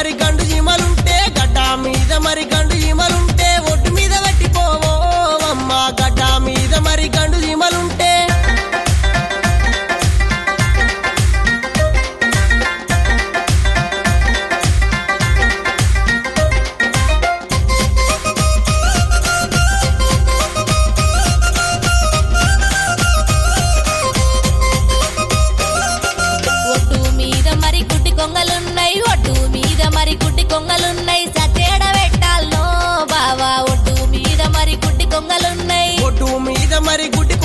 మరి గండ మరి గుడ్డి